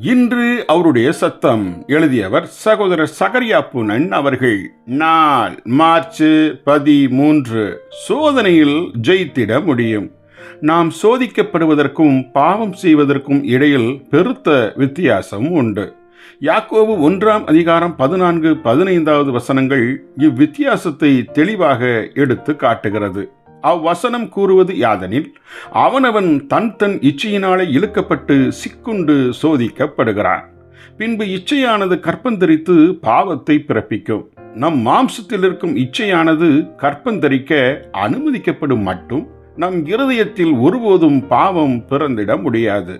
இன்று அவருடைய சத்தம். எழுதியவர் சகோதரர் சகரியா புனன் அவர்கள். நாள் மார்ச் பதிமூன்று. சோதனையில் ஜெயித்திட முடியும். நாம் சோதிக்கப்படுவதற்கும் பாவம் செய்வதற்கும் இடையில் பெருத்த வித்தியாசம் உண்டு. யாக்கோவு ஒன்றாம் அதிகாரம் பதினான்கு பதினைந்தாவது வசனங்கள் இவ்வித்தியாசத்தை தெளிவாக எடுத்து காட்டுகிறது. அவ்வசனம் கூறுவது யாதெனில் அவனவன் தன் தன் இச்சையினாலே இழுக்கப்பட்டு சிக்குண்டு சோதிக்கப்படுகிறான். பின்பு இச்சையானது கற்பந்தரித்து பாவத்தை பிறப்பிக்கும். நம் மாம்சத்தில் இருக்கும் இச்சையானது கற்பந்தரிக்க அனுமதிக்கப்படும் மட்டும் நம் இருதயத்தில் ஒருபோதும் பாவம் பிறந்திட முடியாது.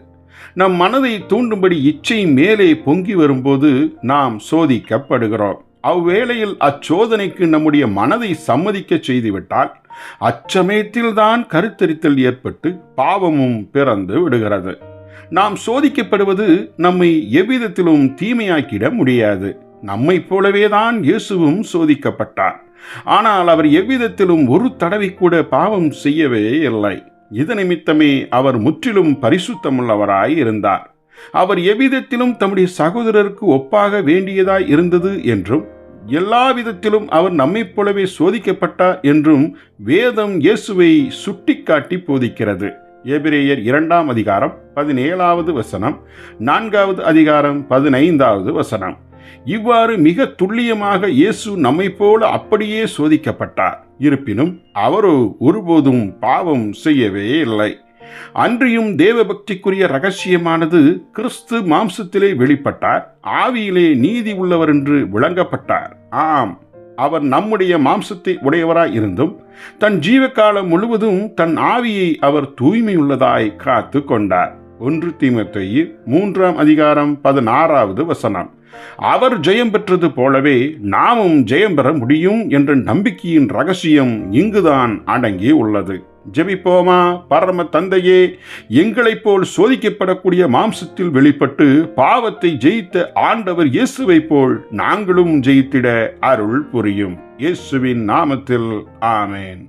நம் மனதை தூண்டும்படி இச்சை மேலே பொங்கி வரும்போது நாம் சோதிக்கப்படுகிறோம். அவ்வேளையில் அச்சோதனைக்கு நம்முடைய மனதை சம்மதிக்க செய்துவிட்டால் அச்சமயத்தில்தான் கருத்தரித்தல் ஏற்பட்டு பாவமும் பிறந்து விடுகிறது. நாம் சோதிக்கப்படுவது நம்மை எவ்விதத்திலும் தீமையாக்கிட முடியாது. நம்மைப் போலவேதான் இயேசுவும் சோதிக்கப்பட்டார். ஆனால் அவர் எவ்விதத்திலும் ஒரு தடவை கூட பாவம் செய்யவே இல்லை. இது நிமித்தமே அவர் முற்றிலும் பரிசுத்தமுள்ளவராய் இருந்தார். அவர் எவ்விதத்திலும் தம்முடைய சகோதரருக்கு ஒப்பாக வேண்டியதாய் இருந்தது என்றும் எல்லா விதத்திலும் அவர் நம்மைப் போலவே சோதிக்கப்பட்டார் என்றும் வேதம் இயேசுவை சுட்டிக்காட்டி போதிக்கிறது. எபிரேயர் இரண்டாம் அதிகாரம் பதினேழாவது வசனம் நான்காவது அதிகாரம் பதினைந்தாவது வசனம். இவ்வாறு மிக துல்லியமாக இயேசு நம்மைப் போல அப்படியே சோதிக்கப்பட்டார். இருப்பினும் அவரோ ஒருபோதும் பாவம் செய்யவே இல்லை. அன்றியும் தேவபக்திக்குரிய ரகசியமானது கிறிஸ்து மாம்சத்திலே வெளிப்பட்டார். ஆவியிலே நீதி உள்ளவர் என்று விளங்கப்பட்டார். ஆம் அவர் நம்முடைய மாம்சத்தை உடையவராய் இருந்தும் தன் ஜீவகாலம் முழுவதும் தன் ஆவியை அவர் தூய்மையுள்ளதாய் காத்து கொண்டார். ஒன்று தீமத்தையு மூன்றாம் அதிகாரம் பதினாறாவது வசனம். அவர் ஜெயம் பெற்றது போலவே நாமும் ஜெயம் பெற முடியும் என்ற நம்பிக்கையின் ரகசியம் இங்குதான் அடங்கி உள்ளது. ஜெபிப்போமா? பரம தந்தையே எங்களைப் போல் சோதிக்கப்படக்கூடிய மாம்சத்தில் வெளிப்பட்டு பாவத்தை ஜெயித்த ஆண்டவர் இயேசுவைப் போல் நாங்களும் ஜெயித்திட அருள் புரியும். இயேசுவின் நாமத்தில் ஆமேன்.